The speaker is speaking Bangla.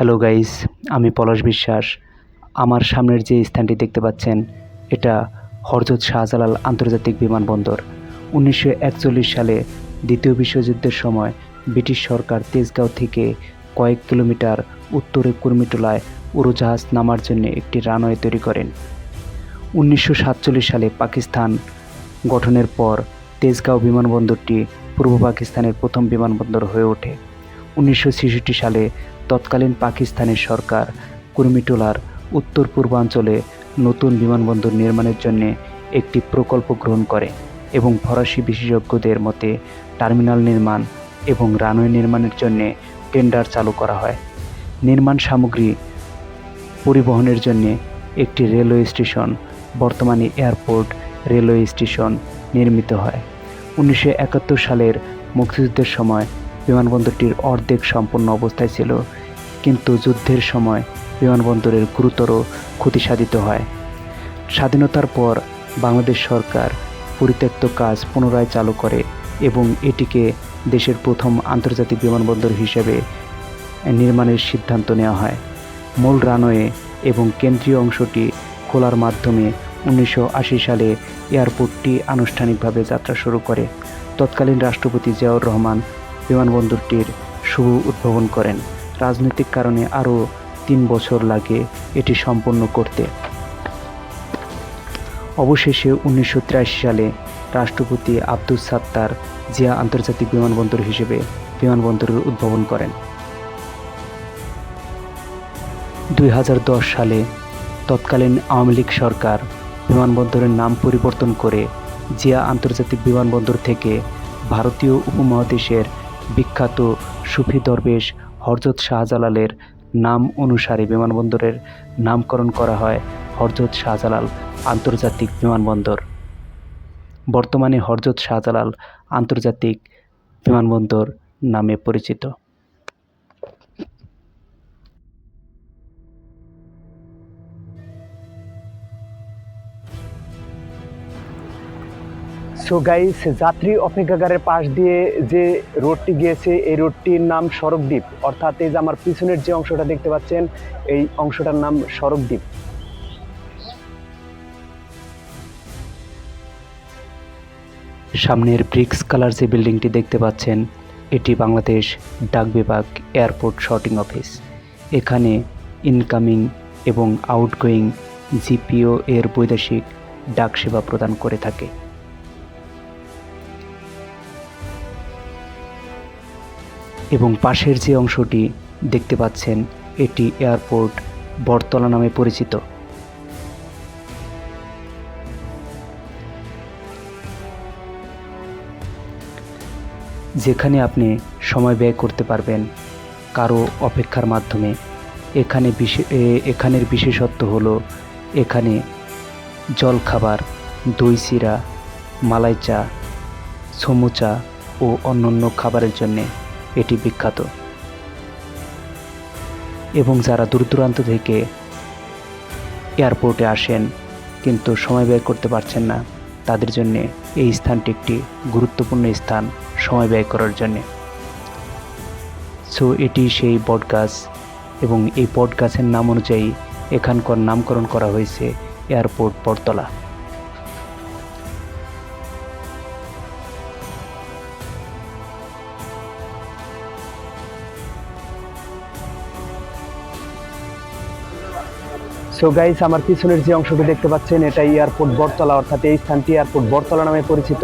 হ্যালো গাইস আমি পলাশ বিশ্বাস। আমার সামনের যে স্থানটি দেখতে পাচ্ছেন, এটা হরজত শাহজালাল আন্তর্জাতিক বিমানবন্দর। উনিশশো একচল্লিশ সালে দ্বিতীয় বিশ্বযুদ্ধের সময় ব্রিটিশ সরকার তেজগাঁও থেকে কয়েক কিলোমিটার উত্তরে কুর্মিটোলায় উড়োজাহাজ নামার জন্য একটি রানওয়ে তৈরি করেন। উনিশশো সাতচল্লিশ সালে পাকিস্তান গঠনের পর তেজগাঁও বিমানবন্দরটি পূর্ব পাকিস্তানের প্রথম বিমানবন্দর হয়ে ওঠে। উনিশশো ছেষট্টি সালে তৎকালীন পাকিস্তানের সরকার কুর্মিটোলার উত্তর পূর্বাঞ্চলে নতুন বিমানবন্দর নির্মাণের জন্য একটি প্রকল্প গ্রহণ করে এবং ফরাসি বিশেষজ্ঞদের মতে টার্মিনাল নির্মাণ এবং রানওয়ে নির্মাণের জন্য টেন্ডার চালু করা হয়। নির্মাণ সামগ্রী পরিবহনের জন্য একটি রেলওয়ে স্টেশন, বর্তমানে এয়ারপোর্ট রেলওয়ে স্টেশন নির্মিত হয়। উনিশশো একাত্তর সালের মুক্তিযুদ্ধের সময় বিমানবন্দরটির অর্ধেক সম্পূর্ণ অবস্থায় ছিল কিন্তু যুদ্ধের সময় বিমানবন্দরের গুরুতর ক্ষতি সাধিত হয়। স্বাধীনতার পর বাংলাদেশ সরকার পরিত্যক্ত কাজ পুনরায় চালু করে এবং এটিকে দেশের প্রথম আন্তর্জাতিক বিমানবন্দর হিসেবে নির্মাণের সিদ্ধান্ত নেওয়া হয়। মূল রানওয়ে এবং কেন্দ্রীয় অংশটি খোলার মাধ্যমে উনিশশো আশি সালে এয়ারপোর্টটি আনুষ্ঠানিকভাবে যাত্রা শুরু করে। তৎকালীন রাষ্ট্রপতি জিয়াউর রহমান বিমানবন্দরটির শুভ উদ্ভাবন করেন। রাজনৈতিক কারণে আরও তিন বছর লাগে এটি সম্পন্ন করতে। অবশেষে উনিশশো সালে রাষ্ট্রপতি আব্দুল সাত্তার জিয়া আন্তর্জাতিক বিমানবন্দর হিসেবে বিমানবন্দরের উদ্ভাবন করেন। দুই হাজার দশ সালে তৎকালীন আওয়ামী লীগ সরকার বিমানবন্দরের নাম পরিবর্তন করে জিয়া আন্তর্জাতিক বিমানবন্দর থেকে ভারতীয় উপমহাদেশের বিখ্যাত সুফি দরবেশ হরজত শাহজালালের নাম অনুসারে বিমানবন্দরের নামকরণ করা হয় হরজত শাহজালাল আন্তর্জাতিক বিমানবন্দর। বর্তমানে হরজত শাহজালাল আন্তর্জাতিক বিমানবন্দর নামে পরিচিত। সো গাইস যাত্রী অপেক্ষাগারের পাশ দিয়ে যে রোডটি গিয়েছে, এই রোডটির নাম সড়কদ্বীপ অর্থাৎ এই যে আমার পিছনের যে অংশটা দেখতে পাচ্ছেন, এই অংশটার নাম সড়কদ্বীপ সামনের ব্রিক্স কালার যে বিল্ডিংটি দেখতে পাচ্ছেন, এটি বাংলাদেশ ডাক বিভাগ এয়ারপোর্ট শর্টিং অফিস। এখানে ইনকামিং এবং আউটগোয়িং জিপিও এর বৈদেশিক ডাক সেবা প্রদান করে থাকে। এবং পাশের যে অংশটি দেখতে পাচ্ছেন, এটি এয়ারপোর্ট বটতলা নামে পরিচিত। যেখানে আপনি সময় ব্যয় করতে পারবেন কারও অপেক্ষার মাধ্যমে। এখানে এখানের বিশেষত্ব হলো, এখানে জলখাবার দই চিরা মালাই চা, সমুচা ও অন্যান্য খাবারের জন্যে। এটি বিখ্যাত। এবং যারা দূর দূরান্ত থেকে এয়ারপোর্টে আসেন, কিন্তু সময় ব্যয় করতে পারছেন না, তাদের জন্যে এই স্থানটি একটি গুরুত্বপূর্ণ স্থান সময় ব্যয় করার জন্যে। সো, এটি সেই বট গাছ, এবং এই বট গাছের নাম অনুযায়ী এখানকার নামকরণ করা হয়েছে এয়ারপোর্ট বটতলা। সো গাইস আমার পিছনের যে অংশটি দেখতে পাচ্ছেন, এটা এয়ারপোর্ট বটতলা, অর্থাৎ এই স্থানটি এয়ারপোর্ট বটতলা নামে পরিচিত।